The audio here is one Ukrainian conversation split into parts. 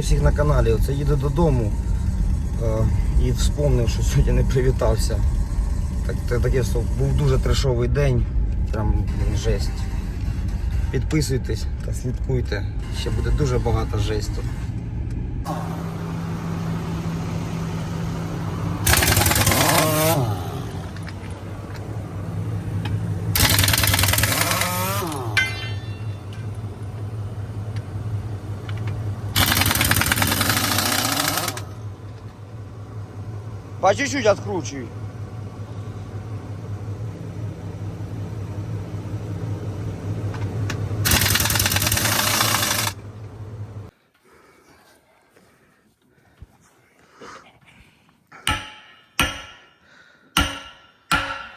Всіх на каналі. Оце їду додому е, і вспомнив, що сьогодні не привітався. Так, так, таке був дуже трешовий день. Прям жесть. Підписуйтесь та слідкуйте. Ще буде дуже багато жесту. По чуть-чуть откручивай.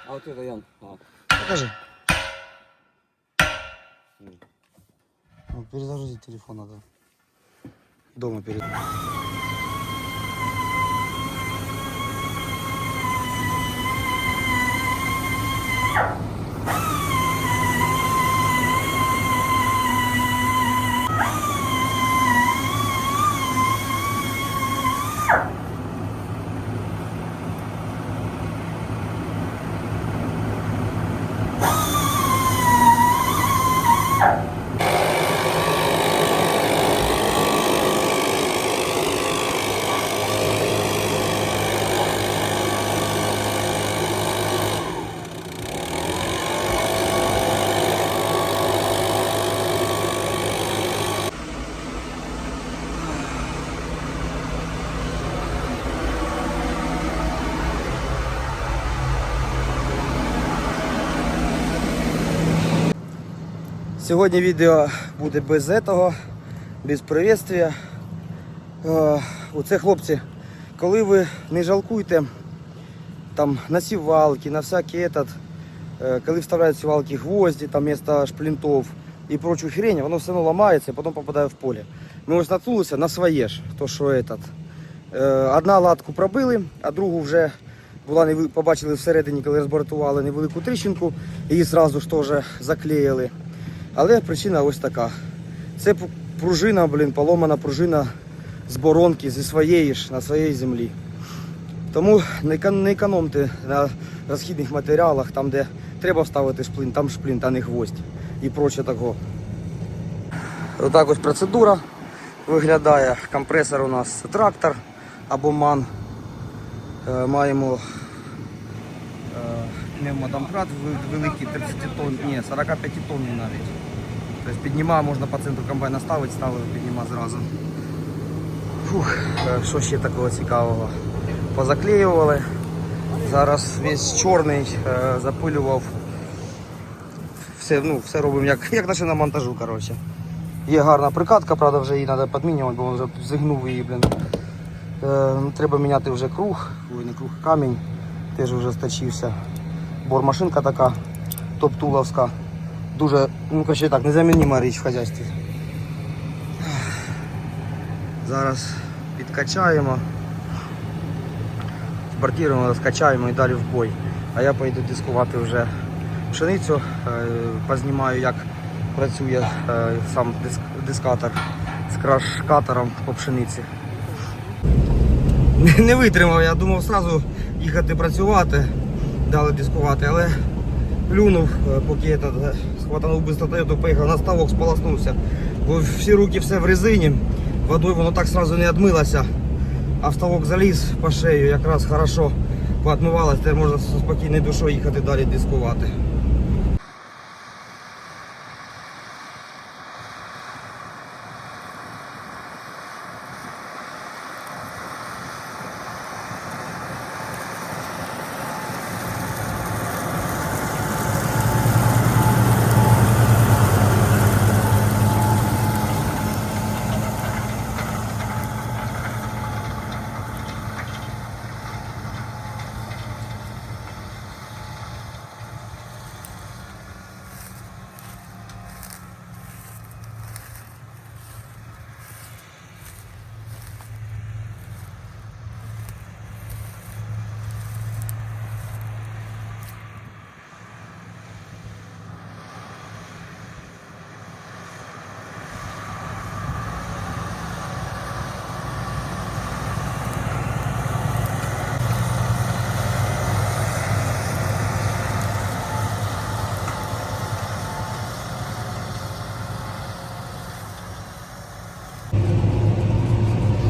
А вот это Ян. А. Покажи. Ну, перезагрузи телефон надо. Дома перед. Сьогодні відео буде без этого, без приветствия. Е, Оце хлопці, коли ви не жалкуєте там на сівалки, на всякий этот, е, коли вставляють в сівалки гвозді, там вместо шплінтов і прочу хрень, воно все одно ламається і потім попадає в поле. Ми ось наткнулися на своє ж, то що этот. Е, Одна латку пробили, а другу вже була не побачили всередині, коли розбортували невелику тріщинку, її одразу ж теж заклеїли. Але причина ось така. Це пружина, блін, поломана пружина з боронки, зі своєї ж, на своїй землі. Тому не економте на розхідних матеріалах, там, де треба вставити шплин, там шплин, а не гвоздь і проче такого. Отак ось процедура виглядає. Компресор у нас трактор або ман. Е, Маємо пневмодомкрат великий 30 тонн, ні, 45 тонний навіть. Тобто підніма, можна по центру комбайна ставити, ставили, підніма зразу. Фух, е, що ще такого цікавого? Позаклеювали. Зараз весь чорний е, запилював. Все, ну, все робимо як, як наче на монтажу. коротше. Є гарна прикатка, правда, вже її треба підмінювати, бо вже зігнув її, блін. Е, треба міняти вже круг, ой, не круг, камінь, теж вже сточився. Бормашинка така, топ-туловська. Дуже, ну коротше так, незамінима річ в хазяйстві. Зараз підкачаємо, збортуємо, розкачаємо і далі в бой. А я поїду дискувати вже пшеницю, е, познімаю, як працює е, сам диск- дискатор з краш-катором по пшениці. Не витримав, я думав одразу їхати працювати, дали дискувати, але плюнув, е, поки я схватанув бистротою, то поїхав на ставок, сполоснувся. Бо всі руки все в резині, водою воно так одразу не відмилося, а ставок заліз по шею, якраз хорошо поотмивалося, тепер можна з спокійною душою їхати далі дискувати.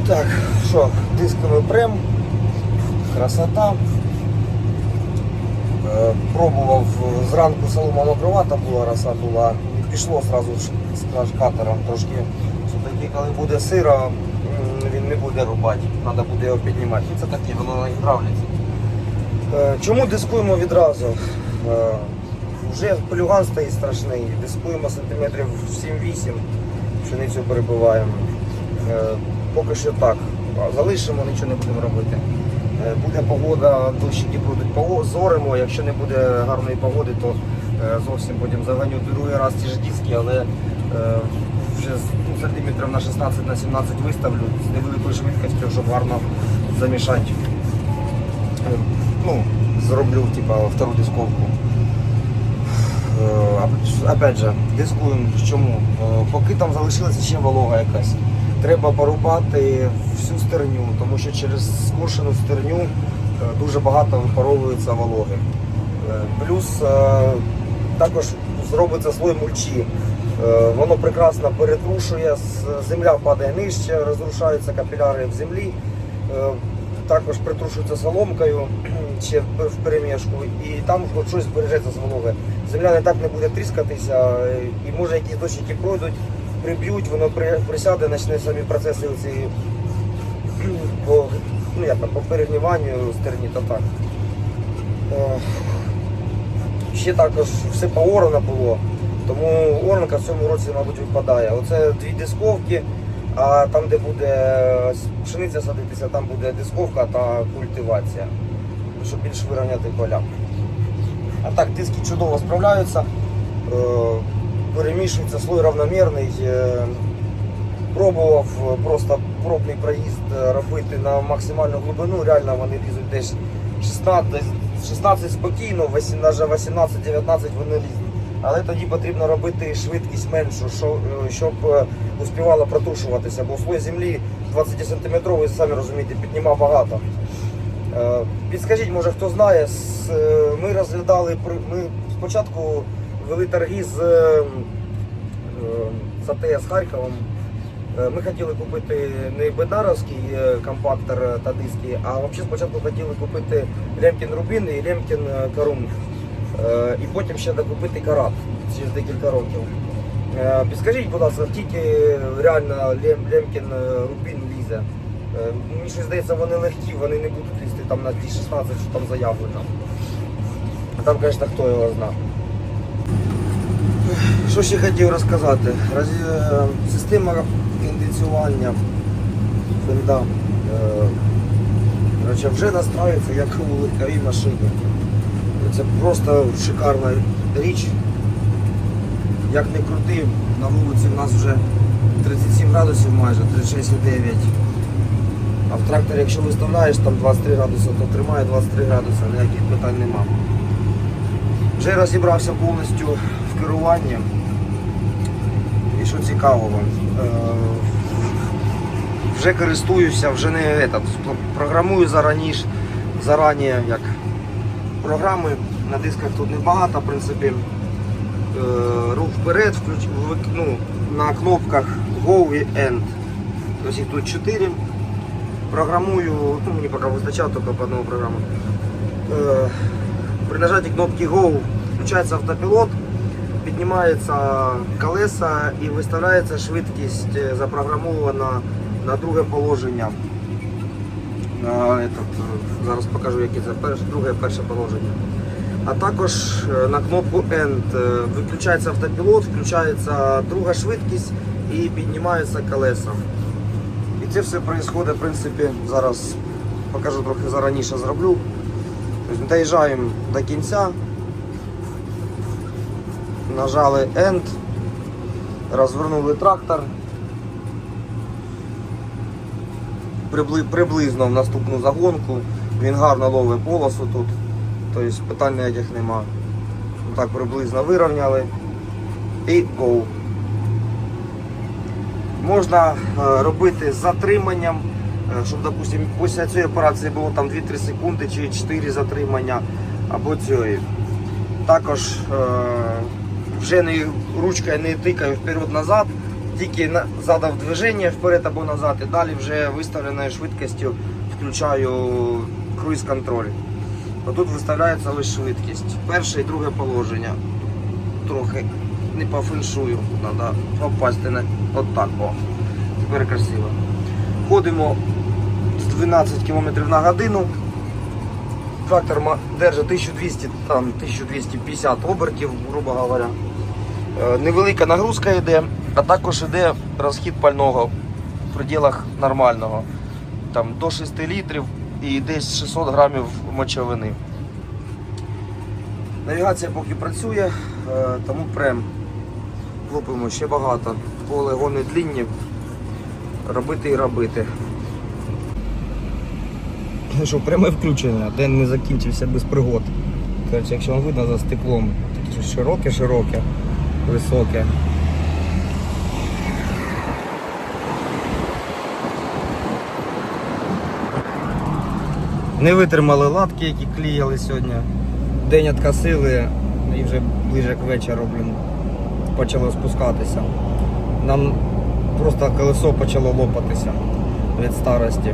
Так, що, дисками прем, красота. Е, Пробував е, зранку солома мокровата була, роса була, пішло одразу з катером трошки. Все-таки, коли буде сиро, він не буде рубати, треба буде його піднімати. І Це таке, воно на гідравліці. Е, Чому дискуємо відразу? Вже полюган стоїть страшний, дискуємо сантиметрів 7-8, пшеницю перебиваємо. Поки що так. Залишимо, нічого не будемо робити. Е, Буде погода, дощики будуть зоримо. Якщо не буде гарної погоди, то е, зовсім потім заганю другий раз ті ж диски, але е, вже з сантиметрів на 16 на 17 виставлю з невеликою швидкістю, щоб гарно замішати. Ну, зроблю типа втору дисковку. Опять же, дискуємо чому. Поки там залишилася ще волога якась. Треба порубати всю стерню, тому що через скошену стерню е, дуже багато випаровується вологи. Е, Плюс е, також зробиться слой мульчі. Воно прекрасно перетрушує, земля падає нижче, розрушаються капіляри в землі. Також притрушується соломкою ще в перемішку, і там хоч щось збережеться з вологи. Земля не так не буде тріскатися, і може якісь дощики пройдуть, приб'ють, воно присяде, почне самі процеси оці по, ну, як, по перегніванню стерні, то так. Е, Ще також все поорано було, тому оранка в цьому році, мабуть, випадає. Оце дві дисковки, а там, де буде пшениця садитися, там буде дисковка та культивація, щоб більш вирівняти поля. А так, диски чудово справляються, е, перемішується слой равномірний. е, Пробував е, просто пробний проїзд е, робити на максимальну глибину. Реально вони лізуть десь 16, 16 спокійно, 18, навіть 18-19 вони лізуть. Але тоді потрібно робити швидкість меншу, щоб успівало протушуватися, бо слой землі 20 см, ви самі розумієте, піднімав багато. Підскажіть, може хто знає, ми розглядали ми спочатку вели торги з, е, з АТС Харковом. Е, Ми хотіли купити не бедаровський е, компактор та диски, а взагалі спочатку хотіли купити Лемкін Рубін і Лемкін Карун. Е, І потім ще докупити карат через декілька років. Підскажіть, будь ласка, скільки реально Лемкін Рубін лізе? Мені щось здається, вони легкі, вони не будуть лізти там на ті 16, що там заявлено. Там, звісно, хто його знає. Що ще хотів розказати? Роз... е, Система кондиціювання фенда е, вже настраюється як у легковій машині. Це просто шикарна річ. Як не крути, на вулиці в нас вже 37 градусів майже, 36,9. А в тракторі, якщо виставляєш там 23 градуси, то тримає 23 градуси, ніяких питань нема. Вже розібрався повністю керуванні. І що цікаво вам, е, вже користуюся, вже не этот, програмую зараніше, зарані як програми на дисках тут небагато, в принципі. Е, Рух вперед, ну, на кнопках Go і End. Тобто їх тут 4. Програмую, ну мені поки вистачає тільки по одному програму. Е, При нажатии кнопки Go включається автопілот, піднімаються колеса і виставляється швидкість е, запрограмована на друге положення. На этот, е, зараз покажу, яке це перше, друге перше положення. А також е, на кнопку End виключається автопілот, включається друга швидкість і піднімаються колеса. І це все відбувається, в принципі, зараз покажу трохи зараніше зроблю. Тобто Доїжджаємо до кінця, нажали End, розвернули трактор. Прибли- Приблизно в наступну загонку. Він гарно ловить полосу тут. Тобто питань ніяких нема. Так приблизно вирівняли. І go. Можна е, робити з затриманням, е, щоб, допустим, після цієї операції було там 2-3 секунди чи 4 затримання або цієї. Також е, вже не ручкою не тикаю вперед-назад, тільки задав движення вперед або назад, і далі вже виставленою швидкістю включаю круїз контроль. Отут виставляється ось швидкість. Перше і друге положення. Трохи не по феншую, треба попасти на от. О. Тепер красиво. Ходимо з 12 км на годину. Трактор держить 1200, там, 1250 обертів, грубо говоря. Е, Невелика нагрузка йде, а також йде розхід пального в пределах нормального. Там, до 6 літрів і десь 600 грамів мочовини. Навігація поки працює, е, тому прем. Лупимо ще багато. Полигони длінні. Робити і робити. Що, пряме включення, день не закінчився без пригод. Коротше, якщо вам видно за стеклом, таке широке-широке, високе. Не витримали латки, які клеїли сьогодні. День відкосили і вже ближе к вечору, блін, почало спускатися. Нам просто колесо почало лопатися від старості.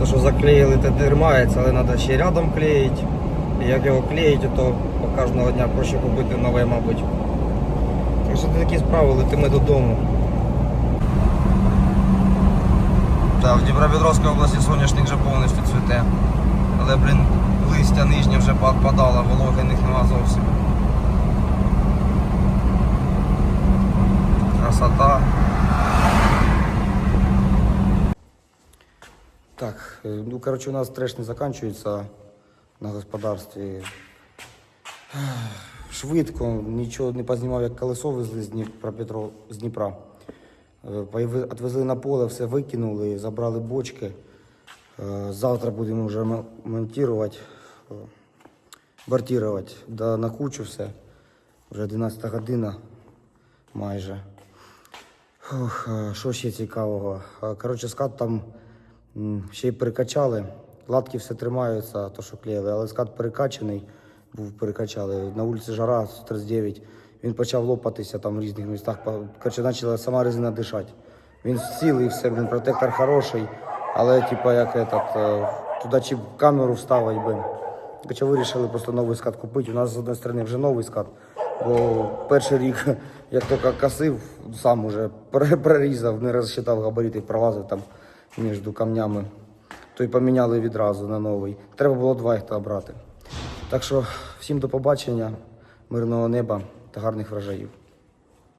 То, що заклеїли, те тримається, але треба ще рядом клеїти. І як його клеїти, то кожного дня проще купити нове, мабуть. Так що такі справи, летимо додому. Так, в Дніпропетровській області соняшник вже повністю цвіте. Але, блін, листя нижнє вже підпадало, вологи них нема зовсім. Красота. Так, е, ну коротше, у нас треш не закінчується на господарстві. Швидко, нічого не познімав, як колесо везли з Дніпропетро, з Дніпра. Е, Отвезли на поле, все викинули, забрали бочки. Е, Завтра будемо вже монтувати, е, бортувати да, на кучу все. Вже 11 година майже. Ох, що ще цікавого? Коротше, скат там ще й перекачали. Латки все тримаються, то що клеїли, але скат перекачаний, був перекачали. На вулиці жара 39. Він почав лопатися там в різних містах. Коротше, почала сама резина дишати. Він цілий, все, блін, протектор хороший, але типа як этот, е, туди чи камеру вставити би. Хоча вирішили просто новий скат купити. У нас з однієї сторони вже новий скат. Бо перший рік, як тільки косив, сам уже прорізав, не розчитав габарити, пролазив там між камнями. То й поміняли відразу на новий. Треба було два їх брати. Так що всім до побачення, мирного неба та гарних врожаїв.